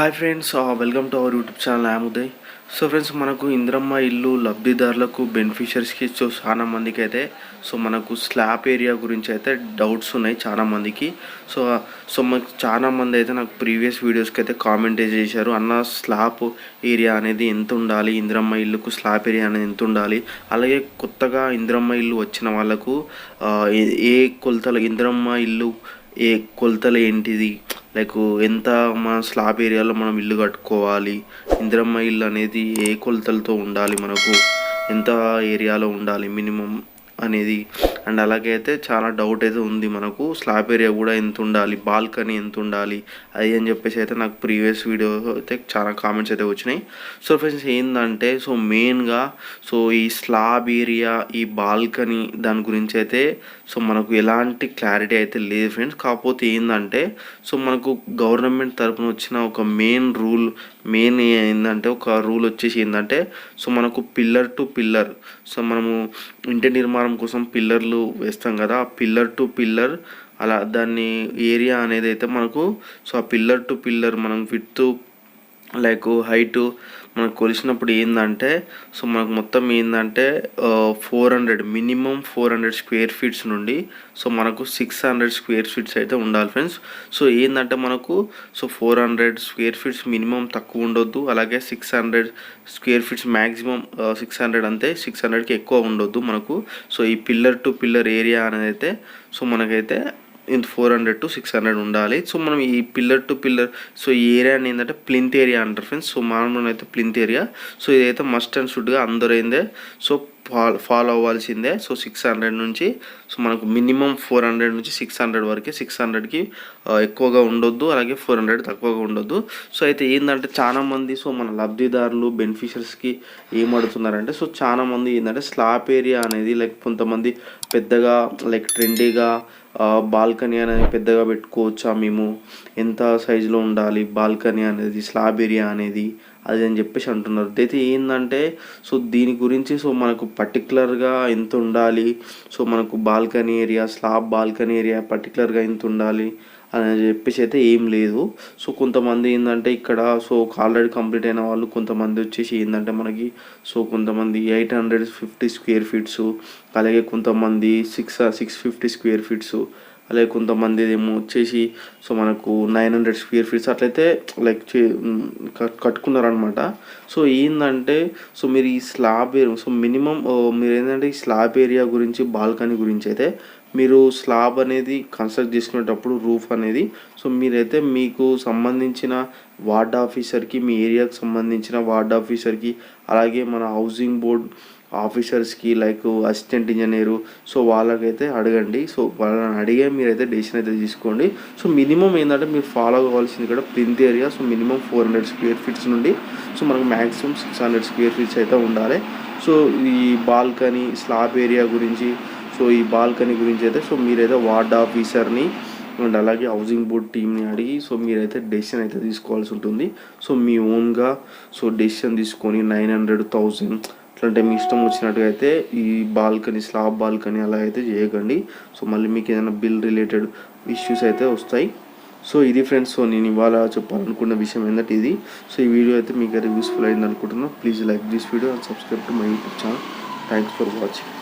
Hi friends welcome to our YouTube channel ఆముదయ్ so friends మనకు ఇంద్రమ్మ ఇల్లు లబ్ధిదారులకు బెనిఫిషరీస్కి సో చాలా మందికి అయితే సో మనకు స్లాబ్ ఏరియా గురించి అయితే డౌట్స్ ఉన్నాయి చాలా మందికి. సో సో uh, మనకు చాలా మంది అయితే నాకు ప్రీవియస్ వీడియోస్కి అయితే కామెంట్ చేశారు. అన్న స్లాబ్ ఏరియా అనేది ఎంత ఉండాలి? ఇంద్రమ్మ ఇల్లుకు స్లాబ్ ఏరియా అనేది ఎంత ఉండాలి? అలాగే కొత్తగా ఇంద్రమ్మ ఇల్లు వచ్చిన వాళ్ళకు uh, ఏ- ఏ కొలతలు? ఇంద్రమ్మ ఇల్లు ఏ కొలతలు ఏంటిది? లైక్ ఎంత మన స్లాబ్ ఏరియాలో మనం ఇల్లు కట్టుకోవాలి? ఇందిరమ్మ ఇల్లు అనేది ఏ కొలతలతో ఉండాలి మనకు? ఎంత ఏరియాలో ఉండాలి? మినిమం అనేది. అండ్ అలాగే అయితే చాలా డౌట్ అయితే ఉంది మనకు. స్లాబ్ ఏరియా కూడా ఎంత ఉండాలి బాల్కనీ ఎంత ఉండాలి అది అని చెప్పేసి అయితే నాకు ప్రీవియస్ వీడియో అయితే చాలా కామెంట్స్ అయితే వచ్చినాయి. సో ఫ్రెండ్స్ ఏంటంటే సో మెయిన్గా సో ఈ స్లాబ్ ఏరియా ఈ బాల్కనీ దాని గురించి అయితే సో మనకు ఎలాంటి క్లారిటీ అయితే లేదు ఫ్రెండ్స్. కాకపోతే ఏంటంటే సో మనకు గవర్నమెంట్ తరపున వచ్చిన ఒక మెయిన్ రూల్ మెయిన్ ఏంటంటే ఒక రూల్ వచ్చేసి ఏంటంటే సో మనకు పిల్లర్ టు పిల్లర్ సో మనము ఇంటి నిర్మాణం కోసం పిల్లర్లు వేస్తాం కదా ఆ పిల్లర్ టు పిల్లర్ అలా దాన్ని ఏరియా అనేది అయితే మనకు సో ఆ పిల్లర్ టు పిల్లర్ మనం విత్ లైక్ హైట్ మనకు కొలిసినప్పుడు ఏంటంటే సో మనకు మొత్తం ఏంటంటే four hundred minimum four hundred square feet నుండి సో మనకు సిక్స్ హండ్రెడ్ స్క్వేర్ ఫీట్స్ అయితే ఉండాలి ఫ్రెండ్స్ సో ఏంటంటే మనకు so four hundred square feet minimum తక్కువ ఉండొద్దు అలాగే six hundred square feet maximum six hundred అంతే సిక్స్ హండ్రెడ్కి ఎక్కువ ఉండొద్దు మనకు. సో ఈ పిల్లర్ టు పిల్లర్ ఏరియా అనేది అయితే సో మనకైతే ఇంత four hundred to six hundred ఉండాలి. సో మనం ఈ పిల్లర్ టు పిల్లర్ సో ఈ ఏరియా ఏంటంటే ప్లింత్ ఏరియా అంటారు ఫ్రెండ్స్ సో మామూలు అయితే ప్లింత్ ఏరియా సో ఇదైతే మస్ట్ అండ్ షుడ్గా అందరూ అయిందే సో ఫాలో ఫాలో అవ్వాల్సిందే. సో సిక్స్ హండ్రెడ్ నుంచి సో మనకు మినిమం ఫోర్ హండ్రెడ్ నుంచి సిక్స్ హండ్రెడ్ వరకు సిక్స్ హండ్రెడ్కి ఎక్కువగా ఉండొద్దు. అలాగే ఫోర్ హండ్రెడ్ తక్కువగా ఉండొద్దు. సో అయితే ఏంటంటే చాలా మంది సో మన లబ్ధిదారులు బెనిఫిషరీస్కి ఏమడుతున్నారంటే సో చాలా మంది ఏంటంటే స్లాబ్ ఏరియా అనేది లైక్ కొంతమంది పెద్దగా లైక్ ట్రెండీగా బాల్కనీ అనేది పెద్దగా పెట్టుకోవచ్చా మేము? ఎంత సైజులో ఉండాలి? బాల్కనీ అనేది స్లాబ్ ఏరియా అనేది అది అని చెప్పేసి అంటున్నారు. అయితే ఏంటంటే సో దీని గురించి సో మనకు పర్టికులర్గా ఎంత ఉండాలి సో మనకు balcony area slab balcony area పర్టికులర్గా ఎంత ఉండాలి అని చెప్పేసి అయితే ఏం లేదు. సో కొంతమంది ఏంటంటే ఇక్కడ సో ఆల్రెడీ కంప్లీట్ అయిన వాళ్ళు కొంతమంది వచ్చేసి ఏంటంటే మనకి సో కొంతమంది eight hundred fifty square feet అలాగే కొంతమంది six six fifty square feet అలాగే కొంతమంది ఏమో వచ్చేసి సో మనకు నైన్ హండ్రెడ్ స్క్వేర్ ఫీట్స్ అట్లయితే లైక్ చే కట్టుకున్నారనమాట సో ఏంటంటే సో మీరు ఈ స్లాబ్ ఏరియా సో మినిమం మీరు ఏంటంటే ఈ స్లాబ్ ఏరియా గురించి బాల్కనీ గురించి అయితే మీరు స్లాబ్ అనేది కన్స్ట్రక్ట్ చేసుకునేటప్పుడు రూఫ్ అనేది సో మీరైతే మీకు సంబంధించిన వార్డ్ ఆఫీసర్కి మీ ఏరియాకి సంబంధించిన వార్డ్ ఆఫీసర్కి అలాగే మన హౌసింగ్ బోర్డ్ ఆఫీసర్స్కి లైక్ అసిస్టెంట్ ఇంజనీరు సో వాళ్ళకైతే అడగండి. సో వాళ్ళని అడిగే మీరైతే డెసిషన్ అయితే తీసుకోండి. సో మినిమం ఏంటంటే మీరు ఫాలో అవ్వాల్సింది కూడా print area so minimum four hundred square feet నుండి సో మనకు maximum six hundred square feet అయితే ఉండాలి. సో ఈ బాల్కనీ స్లాబ్ ఏరియా గురించి సో ఈ బాల్కనీ గురించి అయితే సో మీరైతే వార్డ్ ఆఫీసర్ని అండ్ అలాగే హౌసింగ్ బోర్డ్ టీమ్ని అడిగి సో మీరైతే డెసిషన్ అయితే తీసుకోవాల్సి ఉంటుంది. సో మీ ఓన్గా సో డెసిషన్ తీసుకొని నైన్ హండ్రెడ్ థౌజండ్ అట్లంటే మీ ఇష్టం వచ్చినట్టుగా అయితే ఈ బాల్కనీ స్లాబ్ బాల్కనీ అలా అయితే చేయకండి. సో మళ్ళీ మీకు ఏదైనా బిల్ రిలేటెడ్ ఇష్యూస్ అయితే వస్తాయి. సో ఇది ఫ్రెండ్స్ సో నేను ఇవాళ చెప్పాలనుకున్న విషయం ఏంటంటే ఇది. సో ఈ వీడియో అయితే మీకు అయితే యూస్ఫుల్ అయింది అనుకుంటున్నాను please like this video and subscribe to my YouTube channel thanks for watching